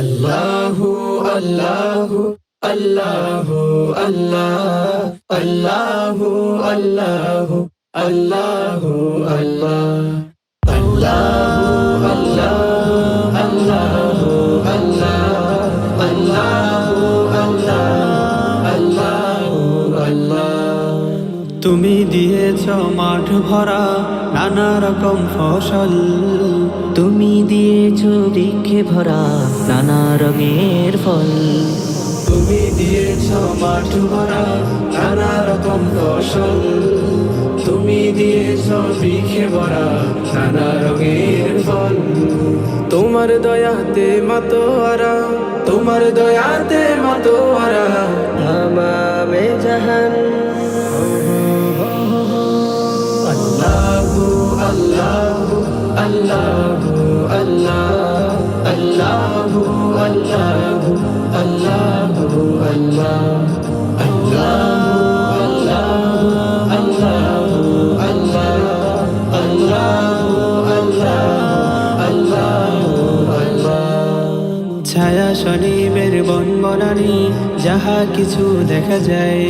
আল্লাহু আল্লাহু আল্লাহু তুমি দিয়েছ মাঠ ভরা নানা রকম ফসল। তুমি দিয়েছ বৃক্ষে ভরা নানা রঙের ফল। তুমি দিয়েছ মাঠ ভরা নানা রকম ফসল। তুমি দিয়েছ বৃক্ষে ভরা নানা রঙের ফল। তোমার দয়াতে মাতোয়ারা তোমার দয়াতে ছায়া শনিবের বন বনানি যাহা কিছু দেখা যায়।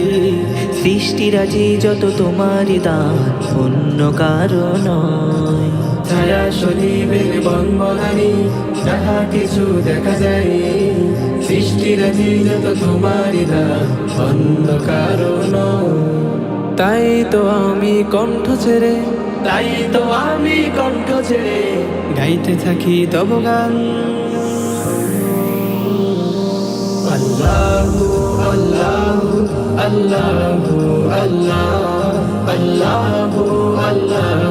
সৃষ্টিরাজি যত তোমারই দান, অন্য কারণ নয়। ছায়া শরীরের বনবনানি, যাহা কিছু দেখা যায়। সৃষ্টিরাজি যত তোমারই দান অন্য কারণ তাই তো আমি কণ্ঠ ছেড়ে, তাই তো আমি কণ্ঠ ছেড়ে গাইতে থাকি তব গান। আল্লাহু, আল্লাহ, আল্লাহু আল্লাহু আল্লাহু।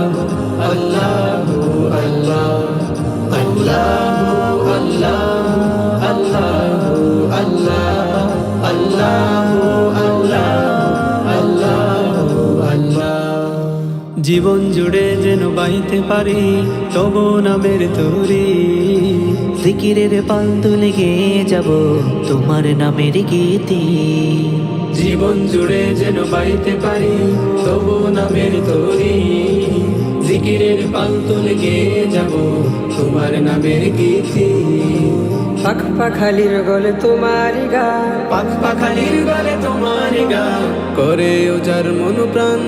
জীবন জুড়ে যেন বাইতে পারি তব নামের তরি। জিকিরের পাল তুলে গিয়ে যাব তোমার নামের গীতি। জীবন জুড়ে যেন পাইতে পারি তবু নামের তরি। জিকিরের পাল তুলে গিয়ে যাব তোমার নামের গীতি। পাখ পাখালির গলে তোমার গান। পাখ পাখালির গলে তোমার গান। করে ওজার মন প্রাণ।